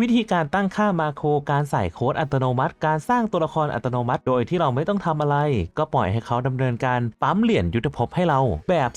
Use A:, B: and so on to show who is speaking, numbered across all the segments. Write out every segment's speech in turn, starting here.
A: วิธีการตั้งค่ามาโครการใส่โค้ดอัตโนมัติ การสร้างตัวละครอัตโนมัติ โดยที่เราไม่ต้องทำอะไร ก็ปล่อยให้เขาดำเนินการปั๊มเหรียญยุทธภพให้เรา แบบ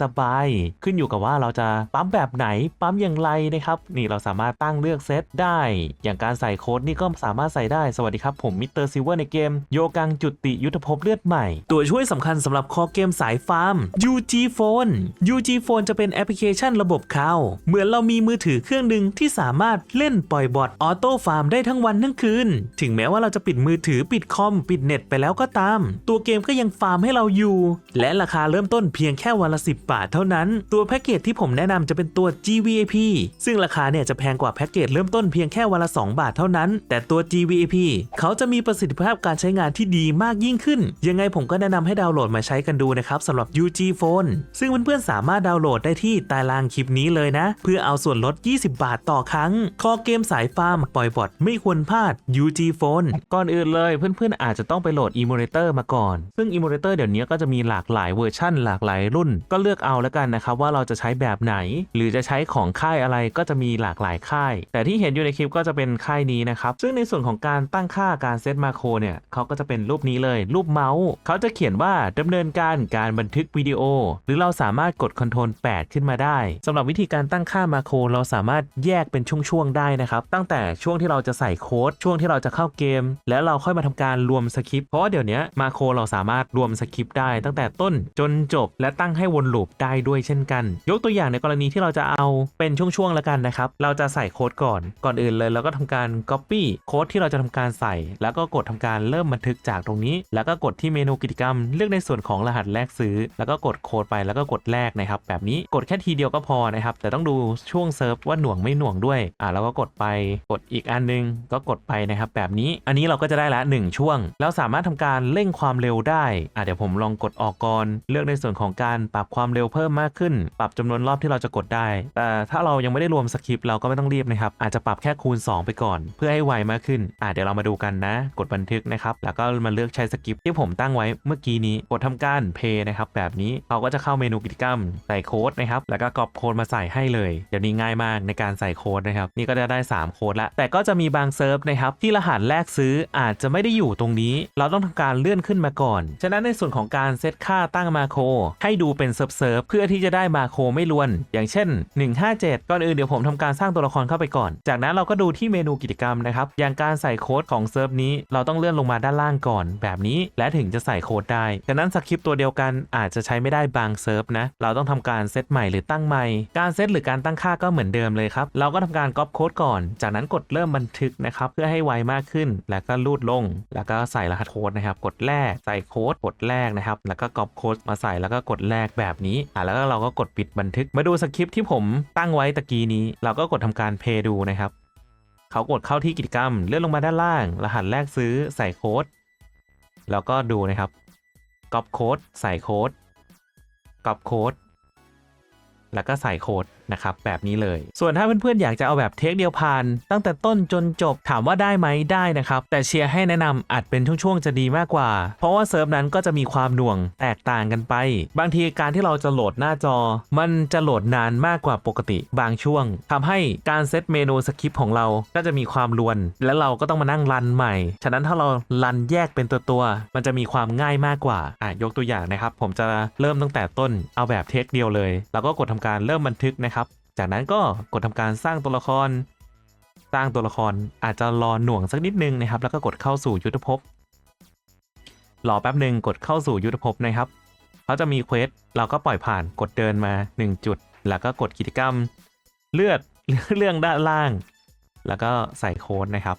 A: สบายๆขึ้นอยู่กับว่าเราจะปั๊มแบบไหนปั๊มอย่างไรนะครับนี่เราสามารถตั้งเลือกเซตได้ อย่างการใส่โค้ดนี่ก็สามารถใส่ได้สวัสดีครับผมมิสเตอร์ซิเวอร์ในเกมโยกังจุติยุทธภพเลือดใหม่ ตัวช่วยสำคัญสำหรับคอเกมสายฟาร์ม UG Phone UG Phone จะเป็นแอปพลิเคชันระบบเขาเหมือนเรามีมือถือเครื่องหนึ่งที่สามารถเล่นปลอยบอทออโต้ฟาร์มได้ทั้งวันทั้งคืน ถึงแม้ว่าเราจะปิดมือถือปิดคอม ปิดเน็ตไปแล้วก็ตาม ตัวเกมก็ยังฟาร์มให้เราอยู่ และราคาเริ่มต้นเพียงแค่วันละ 10 บาทเท่านั้น ตัวแพ็กเกจที่ผมแนะนำจะเป็นตัว GVAP ซึ่งราคาเนี่ยจะแพงกว่าแพ็กเกจเริ่มต้นเพียงแค่วันละ 2 บาทเท่านั้น แต่ตัว GVAP เขาจะมีประสิทธิภาพการใช้งานที่ดีมากยิ่งขึ้น ยังไงผมก็แนะนำให้ดาวน์โหลดมาใช้กันดูนะครับสำหรับ UG Phone ซึ่งเพื่อนๆสามารถดาวน์โหลดได้ที่ใตารางคลิปนี้เลยนะ เพื่อเอาส่วนลด 20 บาทต่อครั้ง คอเกมสายฟาร์มปล่อยบอทไม่ควรพลาด UG Phone ก่อนอื่นเลยเพื่อนๆ อาจจะต้องไปโหลด Emulator มาก่อน ซึ่ง Emulator เดี๋ยวนี้ก็จะมีหลากหลายเวอร์ชั่น หลากหลายรุ่น ก็เลือกเอาแล้วกันนะครับว่าเราจะใช้แบบไหน หรือจะใช้ของค่ายอะไรก็จะมีหลากหลายค่าย แต่ที่เห็นอยู่ในคลิปก็จะเป็นค่ายนี้นะครับ ซึ่งในส่วนของการตั้งค่าการเซตมาโครเนี่ยเขาก็จะเป็นรูปนี้เลย รูปเมาส์เขาจะเขียนว่าดำเนินการการบันทึกวิดีโอ หรือเราสามารถกดคอนโทรล8ขึ้นมาได้สำหรับวิธีการตั้งค่ามาโครเราสามารถแยกเป็นช่วงๆได้นะครับตั้งแต่ช่วงที่เราจะใส่โค้ดช่วงที่เราจะเข้าเกม แล้วเราค่อยมาทำการรวมสคริปต์เพราะว่าเดี๋ยวนี้มาโครเราสามารถรวมสคริปต์ได้ ตั้งแต่ต้นจนจบ และตั้งให้วนลูปได้ด้วยเช่นกัน ยกตัวอย่างในกรณีที่เราจะเอาเป็นช่วงๆแล้วกันนะครับเราจะใส่โค้ดก่อนก่อนอื่นเลยเราก็ทำการ Copy โค้ดที่เราจะทำการใส่ แล้วก็กดทำการเริ่มบันทึกจากตรงนี้ แล้วก็กดที่เมนูกิจกรรม เลือกในส่วนของรหัสแลกซื้อ แล้วก็กดโค้ดไปแล้วก็กดแลกนะครับ แบบนี้กดแค่ทีเดียวก็พอนะครับ แต่ต้องดูช่วงเซิร์ฟว่าหน่วงไม่หน่วงด้วยอ่าเราก็กดไปกดอีกอันนึงก็กดไปนะครับแบบนี้อันนี้เราก็จะได้ละ1ช่วง แล้วสามารถทำการเร่งความเร็วได้อ่าเดี๋ยวผมลองกดออกก่อนเลือกในส่วนของการปรับความเร็วเพิ่มมากขึ้น ปรับจำนวนรอบที่เราจะกดได้ แต่ถ้าเรายังไม่ได้รวมสคริปต์เราก็ไม่ต้องรีบนะครับอาจจะปรับแค่คูณ 2 ไปก่อน เพื่อให้ไวมากขึ้นอ่าเดี๋ยวเรามาดูกันนะ กดบันทึกนะครับแล้วก็มาเลือกใช้สคริปต์ที่ผมตั้งไว้เมื่อกี้นี้กดทำการเพย์นะครับแบบนี้เขาก็จะเข้าเมนูกิจกรรมใส่โค้ดนะครับแล้วก็กรอบโค้ดมาใส่ให้เลย เดี๋ยวนี้ง่ายมากในการใส่โค้ดนะครับนี่ก็จะได้3 โค้ดละ แต่ก็จะมีบางเซิร์ฟนะครับที่รหัสแรกซื้ออาจจะไม่ได้อยู่ตรงนี้ เราต้องทำการเลื่อนขึ้นมาก่อน ฉะนั้นในส่วนของการเซตค่าตั้งมาโครให้ดูเป็นเซิร์ฟเซิร์ฟเพื่อที่จะได้มาโครไม่ล้วน อย่างเช่น 157 ก่อนอื่นเดี๋ยวผมทำการสร้างตัวละครเข้าไปก่อน จากนั้นเราก็ดูที่เมนูกิจกรรมนะครับ อย่างการใส่โค้ดของเซิร์ฟนี้ เราต้องเลื่อนลงมาด้านล่างก่อน แบบนี้ และถึงจะใส่โค้ดได้ ฉะนั้นสคริปต์ตัวเดียวกันอาจจะใช้ไม่ได้บางเซิร์ฟนะ เราต้องทำการเซตใหม่หรือตั้งใหม่ การเซตหรือการตั้งค่าก็เหมือนเดิมเลยครับ เราก็ทำการก๊อปโค้ดก่อนจากนั้นกดเริ่มบันทึกนะครับเพื่อให้ไวมากขึ้น แล้วก็ลูดลง แล้วก็ใส่รหัสโค้ดนะครับ กดแรกใส่โค้ดกดแรกนะครับ แล้วก็ก๊อปโค้ดมาใส่แล้วก็กดแรกแบบนี้อะแล้วก็เราก็กดปิดบันทึก มาดูสคริปที่ผมตั้งไว้ตะกี้นี้ เราก็กดทำการเพย์ดูนะครับเขากดเข้าที่กิจกรรม เลื่อนลงมาด้านล่าง รหัสแรกซื้อใส่โค้ดแล้วก็ดูนะครับก๊อปโค้ดใส่โค้ดก๊อปโค้ดแล้วก็ใส่โค้ด นะครับแบบนี้เลย ส่วนถ้าเพื่อนๆอยากจะเอาแบบเทคเดียวผ่าน ตั้งแต่ต้นจนจบถามว่าได้ไหมได้นะครับ แต่เชียร์ให้แนะนำอาจเป็นช่วงๆจะดีมากกว่า เพราะว่าเซิร์ฟนั้นก็จะมีความหน่วงแตกต่างกันไป บางทีการที่เราจะโหลดหน้าจอ มันจะโหลดนานมากกว่าปกติบางช่วงทำให้การเซตเมนูสคริปต์ของเราก็จะมีความรวน และเราก็ต้องมานั่งรันใหม่ ฉะนั้นถ้าเรารันแยกเป็นตัวตัวๆมันจะมีความง่ายมากกว่าอะยกตัวอย่างนะครับ ผมจะเริ่มตั้งแต่ต้นเอาแบบเทคเดียวเลย แล้วก็กดทำการเริ่มบันทึกนะครับ จากนั้นก็กดทำการสร้างตัวละคร สร้างตัวละครอาจจะรอหน่วงสักนิดนึงนะครับ แล้วก็กดเข้าสู่ยุทธภพรอแป๊บหนึ่งกดเข้าสู่ยุทธภพนะครับเขาจะมีเควสเราก็ปล่อยผ่านกดเดินมา 1 จุด แล้วก็กดกิจกรรม เลือดเรื่องด้านล่าง แล้วก็ใส่โค้ดนะครับ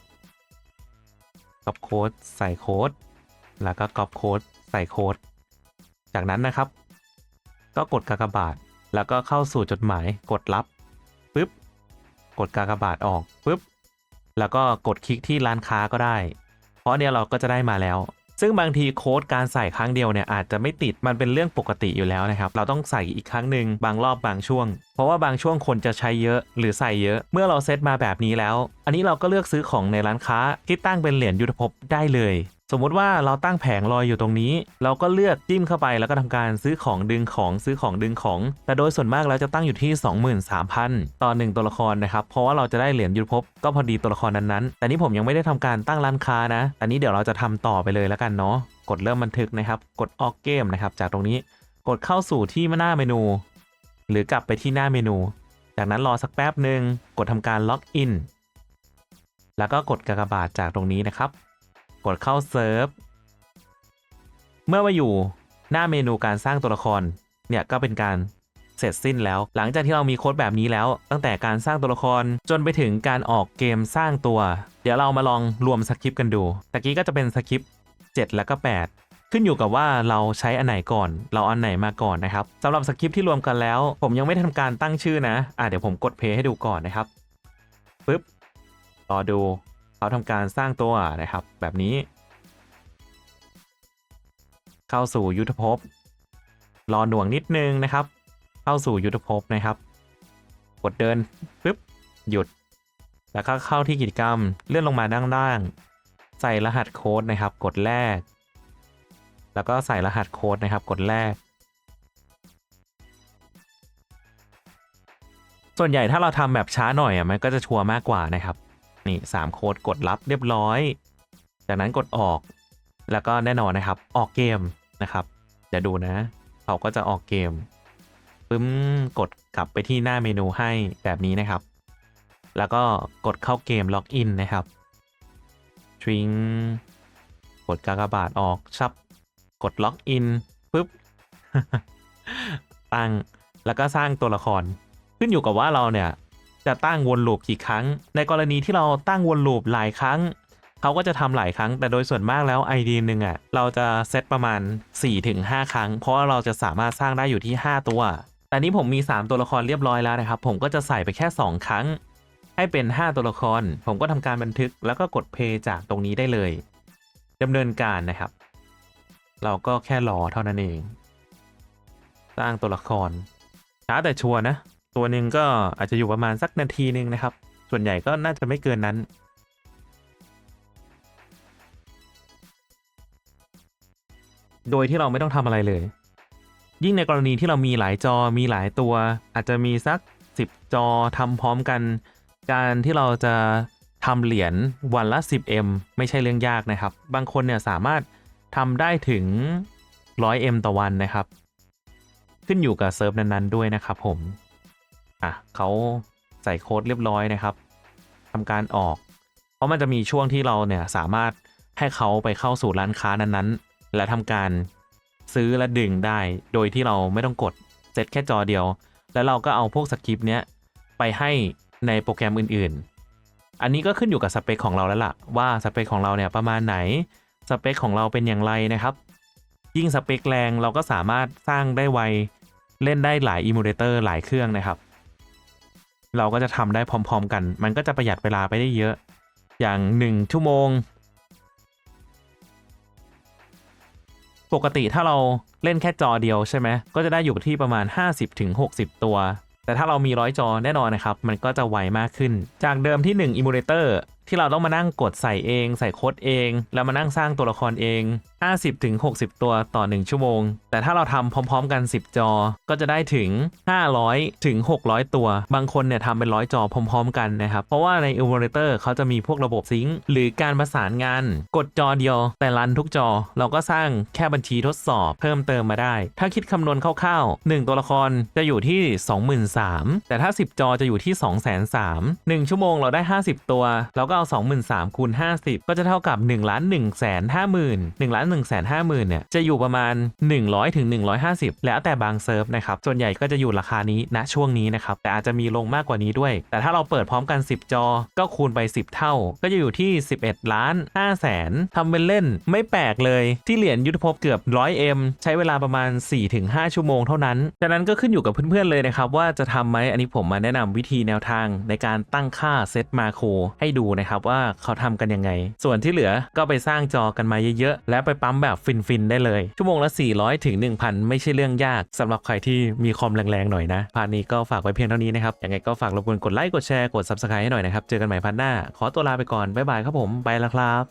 A: ก๊อปโค้ดใส่โค้ดแล้วก็ก๊อปโค้ดใส่โค้ดจากนั้นนะครับ ก็กดกากบาท แล้วก็เข้าสู่จดหมายกดรับปุ๊บกดกากบาทออกปุ๊บแล้วก็กดคลิกที่ร้านค้าก็ได้ เพราะเนี่ยเราก็จะได้มาแล้ว ซึ่งบางทีโค้ดการใส่ครั้งเดียวเนี่ยอาจจะไม่ติดมันเป็นเรื่องปกติอยู่แล้วนะครับ เราต้องใส่อีกครั้งหนึ่งบางรอบบางช่วง เพราะว่าบางช่วงคนจะใช้เยอะหรือใส่เยอะ เมื่อเราเซตมาแบบนี้แล้ว อันนี้เราก็เลือกซื้อของในร้านค้าที่ตั้งเป็นเหรียญยุทธภพได้เลย สมมุติว่าเราตั้งแผงลอยอยู่ตรงนี้ เราก็เลือกจิ้มเข้าไปแล้วก็ทำการซื้อของดึงของซื้อของดึงของ แต่โดยส่วนมากแล้วจะตั้งอยู่ที่ 23,000 ต่อ 1 ตัวละครนะครับ เพราะว่าเราจะได้เหรียญยุทธภพก็พอดีตัวละครนั้นๆ แต่นี่ผมยังไม่ได้ทำการตั้งร้านค้านะแต่นี้เดี๋ยวเราจะทำต่อไปเลยแล้วกันเนาะ กดเริ่มบันทึกนะครับ กดออกเกมนะครับ จากตรงนี้ กดเข้าสู่ที่หน้าเมนู หรือกลับไปที่หน้าเมนู จากนั้นรอสักแป๊บหนึ่งกดทำการล็อกอิน แล้วก็กดกากบาทจากตรงนี้นะครับ ดเข้าเซิร์ฟ เมื่อมาอยู่หน้าเมนูการสร้างตัวละคร เนี่ยก็เป็นการเสร็จสิ้นแล้ว หลังจากที่เรามีโค้ดแบบนี้แล้ว ตั้งแต่การสร้างตัวละครจนไปถึงการออกเกมสร้างตัว เดี๋ยวเรามาลองรวมสคริปต์กันดู ตะกี้ก็จะเป็นสคริปต์7แล้วก็ 8ขึ้นอยู่กับว่าเราใช้อันไหนก่อน เราอันไหนมาก่อนนะครับสำหรับสคริปต์ที่รวมกันแล้ว ผมยังไม่ได้ทำการตั้งชื่อนะ อะเดี๋ยวผมกดเพย์ให้ดูก่อนนะครับปึ๊บรอดู เขาทำการสร้างตัวนะครับ แบบนี้ เข้าสู่ยุทธภพ รอหน่วงนิดนึงนะครับ เข้าสู่ยุทธภพนะครับ กดเดินปึ๊บหยุด แล้วก็เข้าที่กิจกรรมเลื่อนลงมาด้านล่าง ใส่รหัสโค้ดนะครับ กดแรก แล้วก็ใส่รหัสโค้ดนะครับ กดแรกส่วนใหญ่ถ้าเราทำแบบช้าหน่อยอะมันก็จะชัวร์มากกว่านะครับ นี่สามโค้ดกดรับเรียบร้อย จากนั้นกดออก แล้วก็แน่นอนนะครับ ออกเกมนะครับเดี๋ยวดูนะ เขาก็จะออกเกมปึ้มกดกลับไปที่หน้าเมนูให้แบบนี้นะครับ แล้วก็กดเข้าเกมล็อกอินนะครับทริงกดกากบาทออกชับ กดล็อกอินปึ๊บตั้งแล้วก็สร้างตัวละคร ขึ้นอยู่กับว่าเราเนี่ย จะตั้งวนลูปกี่ครั้ง ในกรณีที่เราตั้งวนลูปหลายครั้งเขาก็จะทำหลายครั้ง แต่โดยส่วนมากแล้ว ID หนึ่งอะเราจะเซตประมาณ 4-5 ครั้ง เพราะเราจะสามารถสร้างได้อยู่ที่ 5 ตัว แต่นี้ผมมี 3 ตัวละครเรียบร้อยแล้วนะครับ ผมก็จะใส่ไปแค่ 2 ครั้ง ให้เป็น 5 ตัวละคร ผมก็ทำการบันทึกแล้วก็กดเพย์จากตรงนี้ได้เลยดำเนินการนะครับ เราก็แค่รอเท่านั้นเอง สร้างตัวละครช้าแต่ชัวร์นะ ตัวหนึ่งก็อาจจะอยู่ประมาณสักนาทีหนึ่งนะครับ ส่วนใหญ่ก็น่าจะไม่เกินนั้น โดยที่เราไม่ต้องทำอะไรเลย ยิ่งในกรณีที่เรามีหลายจอมีหลายตัว อาจจะมีสัก 10 จอทำพร้อมกัน การที่เราจะทำเหรียญวันละ 10M ไม่ใช่เรื่องยากนะครับ บางคนเนี่ยสามารถทำได้ถึง 100M ต่อวันนะครับ ขึ้นอยู่กับเซิร์ฟนั้นๆด้วยนะครับผม อะเขาใส่โค้ดเรียบร้อยนะครับทำการออก เพราะมันจะมีช่วงที่เราเนี่ยสามารถให้เขาไปเข้าสู่ร้านค้านั้นๆ และทำการซื้อและดึงได้ โดยที่เราไม่ต้องกดเซตแค่จอเดียว แล้วเราก็เอาพวกสคริปต์เนี้ยไปให้ในโปรแกรมอื่นๆ อันนี้ก็ขึ้นอยู่กับสเปคของเราแล้วล่ะ ว่าสเปคของเราเนี่ยประมาณไหน สเปคของเราเป็นอย่างไรนะครับ ยิ่งสเปคแรงเราก็สามารถสร้างได้ไว เล่นได้หลายอิมูเลเตอร์หลายเครื่องนะครับ เราก็จะทำได้พร้อม ๆ กัน มันก็จะประหยัดเวลาไปได้เยอะ อย่าง 1 ชั่วโมง ปกติถ้าเราเล่นแค่จอเดียวใช่ไหม ก็จะได้อยู่ที่ประมาณ 50-60 ตัว แต่ถ้าเรามีร้อยจอแน่นอนนะครับ มันก็จะไวมากขึ้น จากเดิมที่ 1 Emulator ที่เราต้องมานั่งกดใส่เอง ใส่โค้ดเอง แล้วมานั่งสร้างตัวละครเอง 50-60 ตัวต่อ 1 ชั่วโมง แต่ถ้าเราทำพร้อม ๆ กัน 10 จอ ก็จะได้ถึง 500ถึง600 ตัว บางคนเนี่ยทำเป็นร้อยจอพร้อม ๆ กันนะครับ เพราะว่าใน Emulator เขาจะมีพวกระบบซิงค์หรือการประสานงาน กดจอเดียว แต่รันทุกจอ เราก็สร้างแค่บัญชีทดสอบเพิ่มเติมมาได้ ถ้าคิดคำนวณคร่าวๆ 1 ตัวละครจะอยู่ที่ 23,000แต่ถ้า 10 จอจะอยู่ที่203,000 1ชั่วโมงเราได้ 50 ตัวเราก็เอา23,000คูณ50 ก็จะเท่ากับ1ล้าน1 5 0 0 0 0 1ล้าน1 5 0 0 0 0เนี่ยจะอยู่ประมาณ 100ถึง150 แล้วแต่บางเซิร์ฟนะครับ ส่วนใหญ่ก็จะอยู่ราคานี้ณช่วงนี้นะครับ แต่อาจจะมีลงมากกว่านี้ด้วย แต่ถ้าเราเปิดพร้อมกัน 10 จอ ก็คูณไป 10 เท่า ก็จะอยู่ที่ 11 ล้าน5แสนทำเป็นเล่นไม่แปลกเลย ที่เหรียญยุทธภพเกือบ 100M ใช้เวลาประมาณ 4-5 ชั่วโมงเท่านั้นฉะนั้นก็ขึ้นอยู่กับเพื่อนๆเลยนะครับว่าจะทำไหมอันนี้ผมมาแนะนำวิธีแนวทางในการตั้งค่าเซตมาโครให้ดูนะครับว่าเขาทำกันยังไง ส่วนที่เหลือก็ไปสร้างจอกันมาเยอะๆ และไปปั๊มแบบฟินๆ ได้เลย ชั่วโมงละ 400ถึง1,000 ไม่ใช่เรื่องยากสำหรับใครที่มีคอมแรงๆ หน่อยนะพาร์ทนี้ก็ฝากไว้เพียงเท่านี้นะครับยังไงก็ฝากรบกวนกดไลค์กดแชร์กดซับสไครต์ให้หน่อยนะครับเจอกันใหม่พาร์ทหน้า ขอตัวลาไปก่อนบ๊ายบายครับผมไปแล้วครับ